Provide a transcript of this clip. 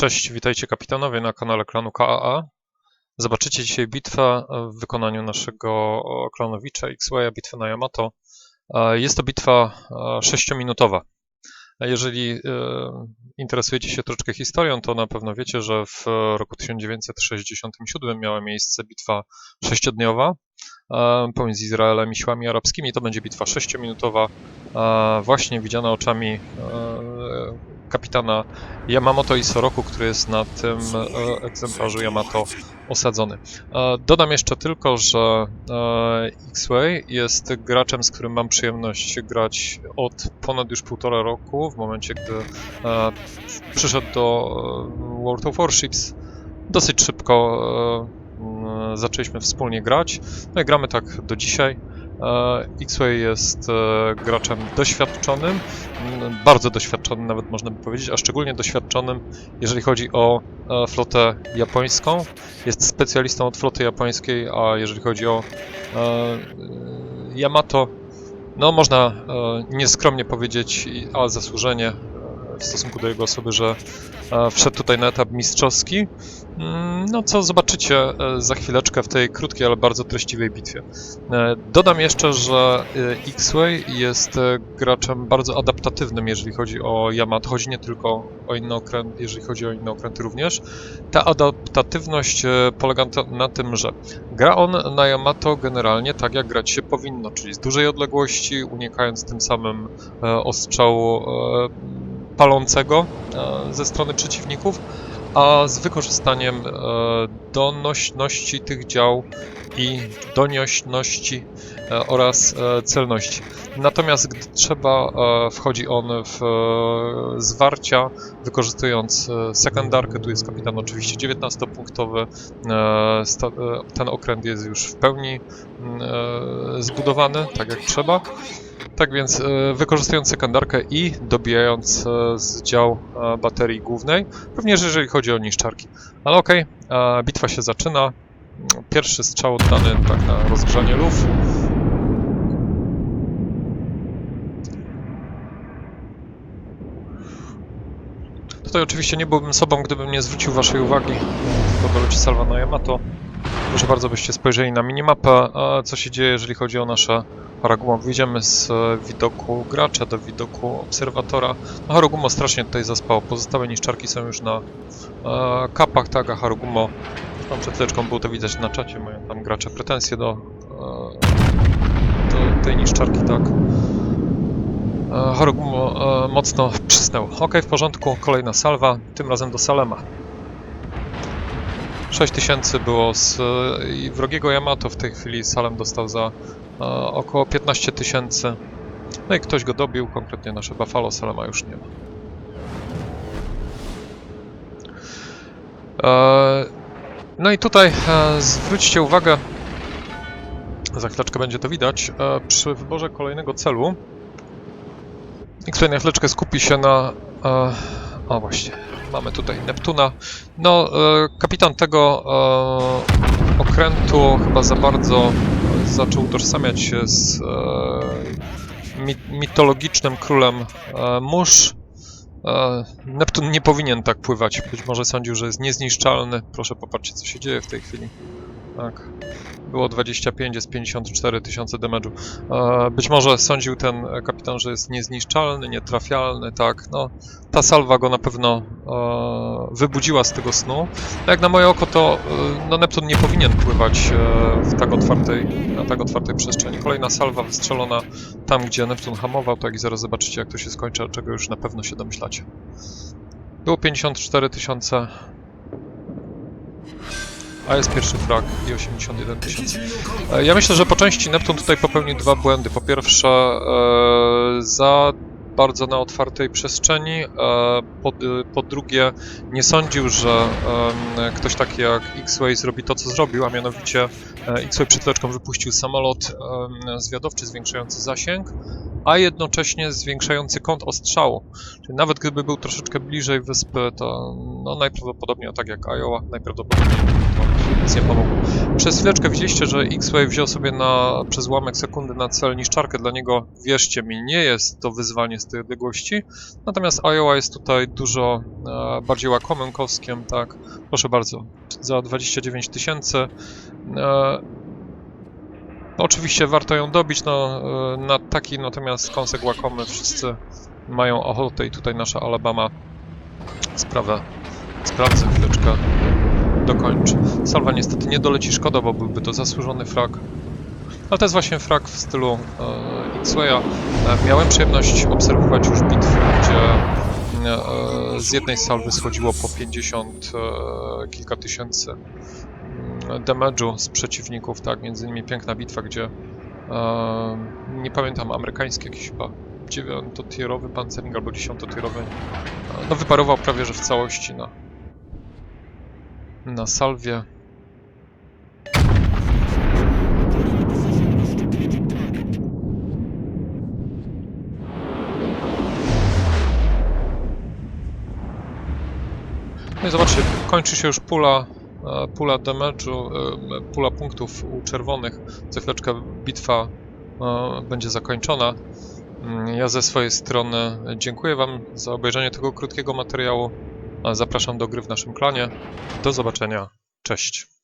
Cześć, witajcie kapitanowie na kanale klanu KAA. Zobaczycie dzisiaj bitwę w wykonaniu naszego klanowicza X-Waya, bitwę na Yamato. E, Jest to bitwa 6-minutowa. Jeżeli e, interesujecie się troszeczkę historią, to na pewno wiecie, że w roku 1967 miała miejsce bitwa sześciodniowa e, pomiędzy Izraelem i siłami arabskimi. To będzie bitwa 6-minutowa, e, właśnie widziana oczami e, kapitana Yamamoto i Soroku, który jest na tym e, egzemplarzu Yamato osadzony. E, Dodam jeszcze tylko, że e, X-Way jest graczem, z którym mam przyjemność grać od ponad już półtora roku, w momencie, gdy przyszedł do World of Warships. Dosyć szybko zaczęliśmy wspólnie grać, no i gramy tak do dzisiaj. E, X-Way jest e, graczem doświadczonym, bardzo doświadczonym nawet można by powiedzieć, a szczególnie doświadczonym, jeżeli chodzi o e, flotę japońską. Jest specjalistą od floty japońskiej, a jeżeli chodzi o Yamato, no można nieskromnie powiedzieć, a zasłużenie w stosunku do jego osoby, że e, wszedł tutaj na etap mistrzowski. Mm, No co zobaczycie e, za chwileczkę w tej krótkiej, ale bardzo treściwej bitwie. E, Dodam jeszcze, że X-Way jest graczem bardzo adaptatywnym, jeżeli chodzi o Yamato. Chodzi nie tylko o inne okręty, jeżeli chodzi o inne okręty również. Ta adaptatywność polega na tym, że gra on na Yamato generalnie tak, jak grać się powinno, czyli z dużej odległości, unikając tym samym ostrzału palącego e, ze strony przeciwników, a z wykorzystaniem e, donośności tych dział i doniośności e, oraz celności. Natomiast gdy trzeba, wchodzi on w zwarcia, wykorzystując sekundarkę, tu jest kapitan oczywiście 19-punktowy, e, sta- e, ten okręt jest już w pełni mm, zbudowany, tak jak trzeba. Tak więc e, wykorzystując sekundarkę i dobijając e, z dział e, baterii głównej, również jeżeli chodzi o niszczarki. Ale okej, e, bitwa się zaczyna. Pierwszy strzał oddany tak na rozgrzanie luf. Tutaj oczywiście nie byłbym sobą, gdybym nie zwrócił waszej uwagi do ludzi Salva na Yamato. Proszę bardzo, byście spojrzeli na minimapę, co się dzieje, jeżeli chodzi o nasze Haragumo. Wyjdziemy z e, widoku gracza do widoku obserwatora. No, Harugumo strasznie tutaj zaspało. Pozostałe niszczarki są już na e, kapach, tak, a Harugumo tam przed chwileczką było to widać na czacie, mają tam gracze pretensje do, e, do tej niszczarki, tak. E, Harugumo e, mocno przysnęło. Ok, w porządku, kolejna salwa, tym razem do Salema. 6000 było z wrogiego Yamato w tej chwili Salem dostał za e, około 15 tysięcy. No i ktoś go dobił, konkretnie nasze Buffalo Salema już nie ma. E, no i tutaj e, zwróćcie uwagę, za chwileczkę będzie to widać, e, przy wyborze kolejnego celu. Tutaj na chwileczkę skupi się na... E, o właśnie, mamy tutaj Neptuna. No, e, kapitan tego e, okrętu chyba za bardzo zaczął utożsamiać się z e, mi, mitologicznym królem mórz. Neptun nie powinien tak pływać. Być może sądził, że jest niezniszczalny. Proszę popatrzcie, co się dzieje w tej chwili. Tak. Było 25, jest 54 tysiące damage'u. E, Być może sądził ten kapitan, że jest niezniszczalny, nietrafialny, tak. No, ta salwa go na pewno e, wybudziła z tego snu. No jak na moje oko, to e, no, Neptun nie powinien pływać e, w tak otwartej, na tak otwartej przestrzeni. Kolejna salwa wystrzelona tam, gdzie Neptun hamował, tak i zaraz zobaczycie, jak to się skończy, czego już na pewno się domyślacie. Było 54 tysiące, a jest pierwszy frag i 81 tysięcy. E, Ja myślę, że po części Neptun tutaj popełnił dwa błędy. Po pierwsze, e, za bardzo na otwartej przestrzeni. e, Po, po drugie, nie sądził, że ktoś taki jak X-Way zrobi to, co zrobił, a mianowicie e, X-Way przed chwileczką wypuścił samolot zwiadowczy zwiększający zasięg, a jednocześnie zwiększający kąt ostrzału. Czyli nawet gdyby był troszeczkę bliżej wyspy, to no, najprawdopodobniej, tak jak Iowa, najprawdopodobniej to nic nie pomogło. Przez chwileczkę widzieliście, że X-Wave wziął sobie na, przez ułamek sekundy na cel niszczarkę. Dla niego, wierzcie mi, nie jest to wyzwanie tej odległości. Natomiast Iowa jest tutaj dużo e, bardziej łakomym kostkiem, tak. Proszę bardzo, za 29 tysięcy. E, no oczywiście warto ją dobić, no e, na taki natomiast kąsek łakomy wszyscy mają ochotę i tutaj nasza Alabama sprawę sprawdzę chwileczkę dokończy. Salwa niestety nie doleci, szkoda, bo byłby to zasłużony frag. Ale to jest właśnie frag w stylu e, X-Waya. E, miałem przyjemność obserwować już bitwy, gdzie e, z jednej salwy schodziło po 50 e, kilka tysięcy mm, damage'u z przeciwników, tak, między innymi piękna bitwa, gdzie e, nie pamiętam, amerykański jakiś chyba dziewiątotierowy pancernik albo dziesiątotierowy, e, no wyparował prawie że w całości na, na salwie. No i zobaczcie, kończy się już pula, e, pula damage'u, e, pula punktów u czerwonych. Za chwileczkę bitwa e, będzie zakończona. Mm, Ja ze swojej strony dziękuję Wam za obejrzenie tego krótkiego materiału. Zapraszam do gry w naszym klanie. Do zobaczenia. Cześć.